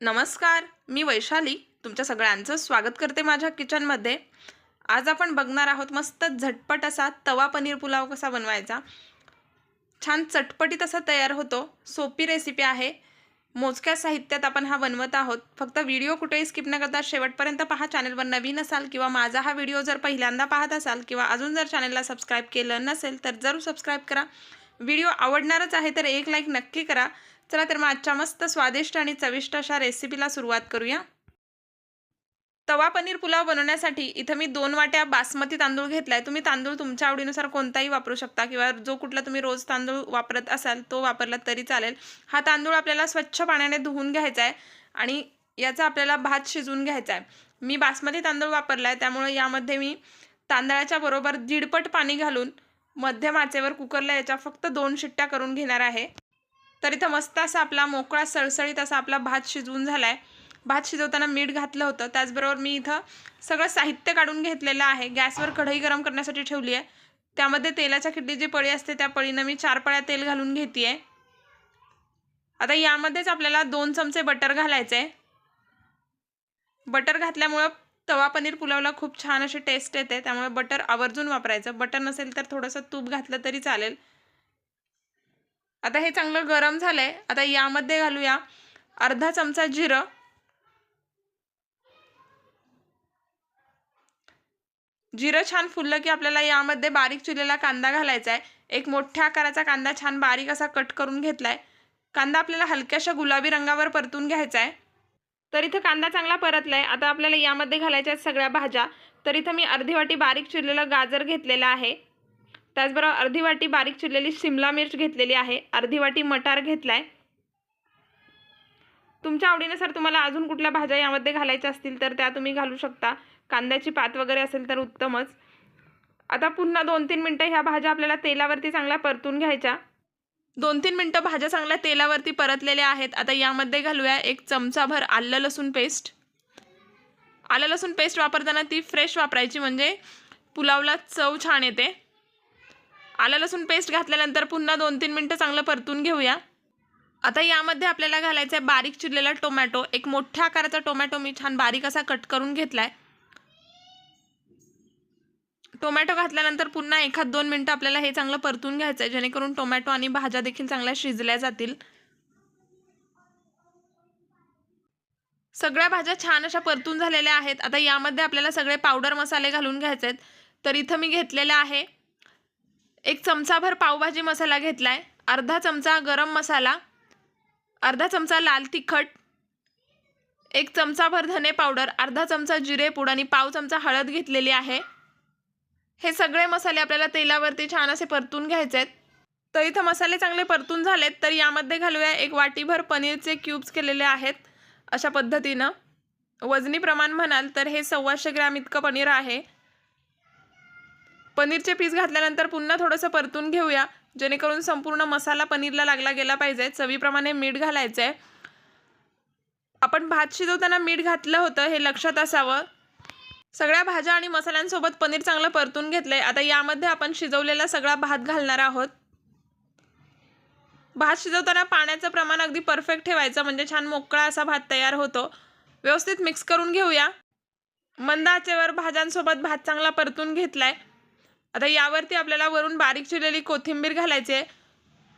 नमस्कार मी वैशाली. तुमच्या सगळ्यांचं स्वागत करते माझ्या किचनमध्ये. आज आपण बघणार आहोत मस्त झटपट असा तवा पनीर पुलाव कसा बनवायचा. छान चटपटीत असा तयार होतो. सोपी रेसिपी आहे. मोजक्या साहित्यात आपण हा बनवत आहोत. फक्त व्हिडिओ कुठेही स्किप न करता शेवटपर्यंत पहा. चॅनलवर नवीन असाल किंवा माझा हा व्हिडिओ जर पहिल्यांदा पाहत असाल किंवा अजून जर चॅनलला सबस्क्राईब केलं नसेल तर जरूर सबस्क्राईब करा. व्हिडिओ आवडणारच आहे तर एक लाईक नक्की करा. चला तर मग आजच्या मस्त स्वादिष्ट आणि चविष्ट अशा रेसिपीला सुरुवात करूया. तवा पनीर पुलाव बनवण्यासाठी इथं मी दोन वाट्या बासमती तांदूळ घेतलाय. तुम्ही तांदूळ तुमच्या आवडीनुसार कोणताही वापरू शकता किंवा जो कुठला तुम्ही रोज तांदूळ वापरत असाल तो वापरला तरी चालेल. हा तांदूळ आपल्याला स्वच्छ पाण्याने धुवून घ्यायचा आहे आणि याचा आपल्याला भात शिजवून घ्यायचा आहे मी बासमती तांदूळ वापरला आहे त्यामुळे यामध्ये मी तांदळाच्या बरोबर दीडपट पाणी घालून मध्यम आचेवर कुकरला याच्या फक्त दोन शिट्ट्या करून घेणार आहे. तर इथं मस्त असा आपला मोकळा सळसळीत असा आपला भात शिजवून झाला आहे भात शिजवताना मीठ घातलं होतं. त्याचबरोबर मी इथं सगळं साहित्य काढून घेतलेलं आहे. गॅसवर कढई गरम करण्यासाठी ठेवली आहे. त्यामध्ये तेलाच्या खिड्डी जी पळी असते त्या पळीनं मी चार पळ्या तेल घालून घेते आहे आता यामध्येच आपल्याला दोन चमचे बटर घालायचे आहे बटर घातल्यामुळं तवा पनीर पुलावला खूप छान अशी टेस्ट येते. त्यामुळे बटर आवर्जून वापरायचं. बटर नसेल तर थोडंसं तूप घातलं तरी चालेल. आता हे चांगलं गरम झालं आहे आता यामध्ये घालूया अर्धा चमचा जिरं. जिरं छान फुललं की आपल्याला यामध्ये बारीक चिरलेला कांदा घालायचा आहे. एक मोठ्या आकाराचा कांदा छान बारीक असा कट करून घेतला आहे कांदा आपल्याला हलक्याशा गुलाबी रंगावर परतून घ्यायचा आहे. तर इथं कांदा चांगला परतला आहे आता आपल्याला यामध्ये घालायच्या आहेत सगळ्या भाज्या. तर इथं मी अर्धी वाटी बारीक चिरलेलं गाजर घेतलेलं आहे. त्याचबरोबर अर्धी वाटी बारीक चिरलेली शिमला मिर्च घेतलेली आहे. अर्धी वाटी मटार घेतला आहे तुमच्या आवडीनुसार तुम्हाला अजून कुठल्या भाज्या यामध्ये घालायच्या असतील तर त्या तुम्ही घालू शकता. कांद्याची पात वगैरे असेल तर उत्तमच. आता पुन्हा दोन तीन मिनटं ह्या भाज्या आपल्याला तेलावरती चांगल्या परतून घ्यायच्या. दोन तीन मिनटं भाज्या चांगल्या तेलावरती परतलेल्या आहेत. आता यामध्ये घालूया एक चमचाभर आलं लसूण पेस्ट. आलं लसूण पेस्ट वापरताना ती फ्रेश वापरायची म्हणजे पुलावला चव छान येते. आलं लसूण पेस्ट घातल्यानंतर पुन्हा दोन तीन मिनटं चांगलं परतून घेऊया. आता यामध्ये आपल्याला घालायचं आहे बारीक चिरलेला टोमॅटो. एक मोठ्या आकाराचा टोमॅटो मी छान बारीक असा कट करून घेतला आहे टोमॅटो घातल्यानंतर पुन्हा एखाद दोन मिनटं आपल्याला हे चांगलं परतून घ्यायचं आहे. जेणेकरून टोमॅटो आणि भाज्या देखील चांगल्या शिजल्या जातील. सगळ्या भाज्या छान अशा परतून झालेल्या आहेत. आता यामध्ये आपल्याला सगळे पावडर मसाले घालून घ्यायचे आहेत. तर इथं मी घेतलेलं आहे एक चमचाभर पावभाजी मसाला घेतला आहे अर्धा चमचा गरम मसाला. अर्धा चमचा लाल तिखट. एक चमचाभर धने पावडर. अर्धा चमचा जिरे पूड आणि पाव चमचा हळद घेतलेली आहे. हे सगळे मसाले आपल्याला तेलावरती छान असे परतून घ्यायचे आहेत तर इथं मसाले चांगले परतून झालेत तर यामध्ये घालूया एक वाटीभर पनीरचे क्यूब्स केलेले आहेत अशा पद्धतीनं. वजनी प्रमाण म्हणाल तर हे सव्वाशे ग्रॅम इतकं पनीर आहे. पनीरचे पीस घातल्यानंतर पुन्हा थोडंसं परतून घेऊया. जेणेकरून संपूर्ण मसाला पनीरला लागला गेला पाहिजे. चवीप्रमाणे मीठ घालायचं आहे आपण भात शिजवताना मीठ घातलं होतं हे लक्षात असावं. सगळ्या भाज्या आणि मसाल्यांसोबत पनीर चांगलं परतून घेतलंय. आता यामध्ये आपण शिजवलेला सगळा भात घालणार आहोत. भात शिजवताना पाण्याचं प्रमाण अगदी परफेक्ट ठेवायचं म्हणजे छान मोकळा असा भात तयार होतो. व्यवस्थित मिक्स करून घेऊया. मंद आचेवर भाज्यांसोबत भात चांगला परतून घेतलाय. आता यावरती आपल्याला वरून बारीक चिरलेली कोथिंबीर घालायची आहे.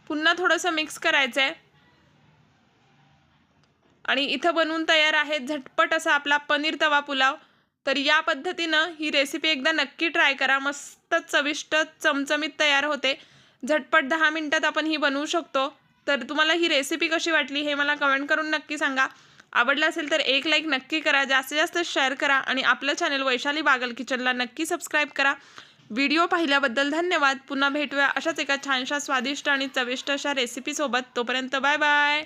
पुन्हा थोडंसं मिक्स करायचं आहे आणि इथं बनवून तयार आहे झटपट असा आपला पनीर तवा पुलाव. तर या पद्धतीनं ही रेसिपी एकदा नक्की ट्राय करा. मस्त चविष्ट चमचमीत तयार होते. झटपट दहा मिनटात आपण ही बनवू शकतो. तर तुम्हाला ही रेसिपी कशी वाटली हे मला कमेंट करून नक्की सांगा. आवडलं असेल तर एक लाईक नक्की करा. जास्तीत जास्त शेअर करा. आणि आपलं चॅनल वैशाली बागल किचनला नक्की सबस्क्राईब करा. व्हिडिओ पाहिल्याबद्दल धन्यवाद. पुन्हा भेटूया अशाच एका छानशा स्वादिष्ट आणि चविष्ट अशा रेसिपीसोबत तोपर्यंत बाय बाय.